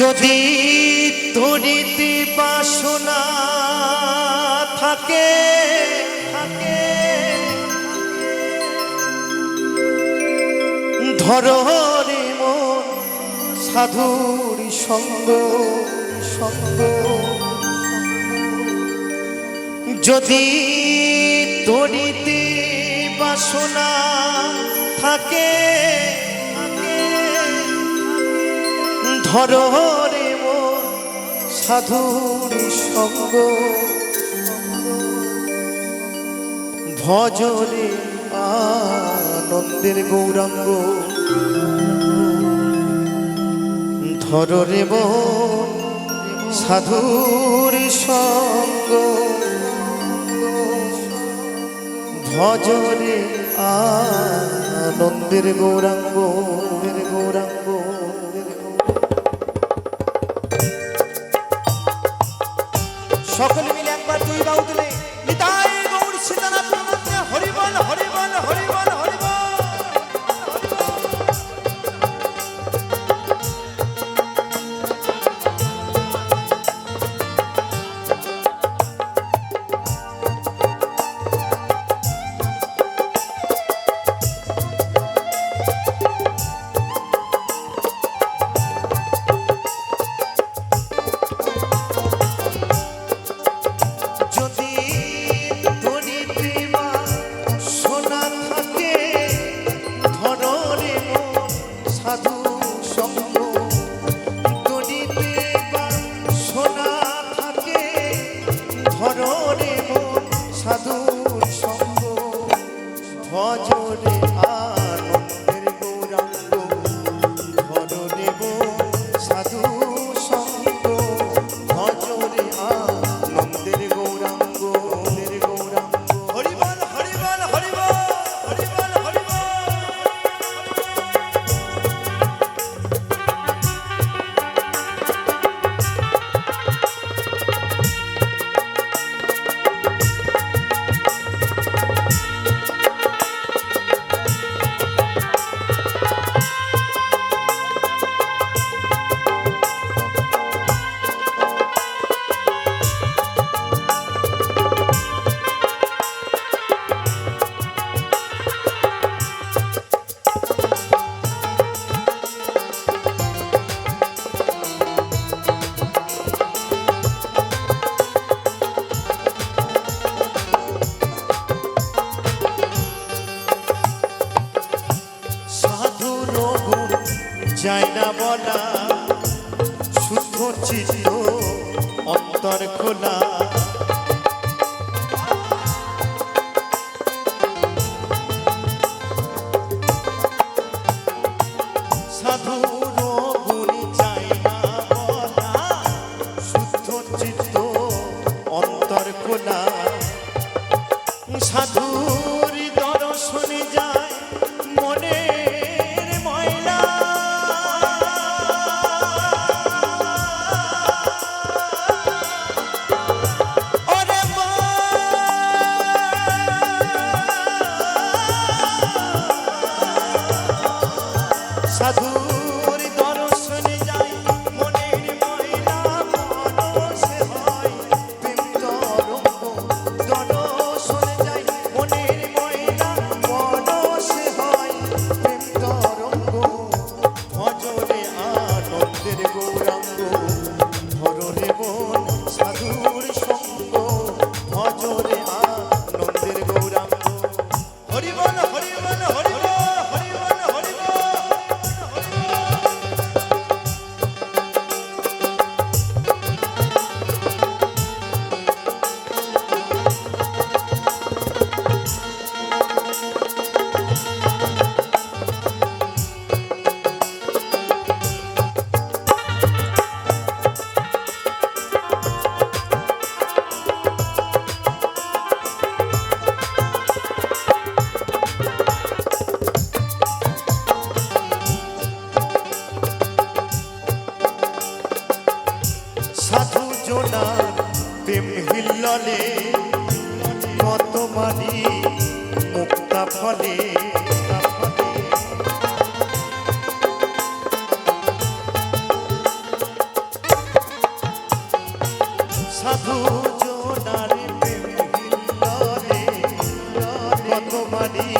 যদি তরিতে বাসনা থাকে থাকে। ধরে মন সাধুর সঙ্গ সঙ্গ। যদি তরিতে বাসনা থাকে ধরে মন সাধুর সঙ্গ। ভজরে আনন্দের গৌরাঙ্গ। ধরে মন সাধুর সঙ্গ। ভজরে আনন্দের গৌরাঙ্গ গৌরাঙ্গ। সকলে মিলে একবার দুই বাউ তুলে যায় না বলা শুদ্ধ চিত্ত অন্তর খোলা। মা। রচনার প্রেম হিল্ললে কত মানি মুক্তা ফলে। সাধু জোনার প্রেম হিল্ললে কত মানি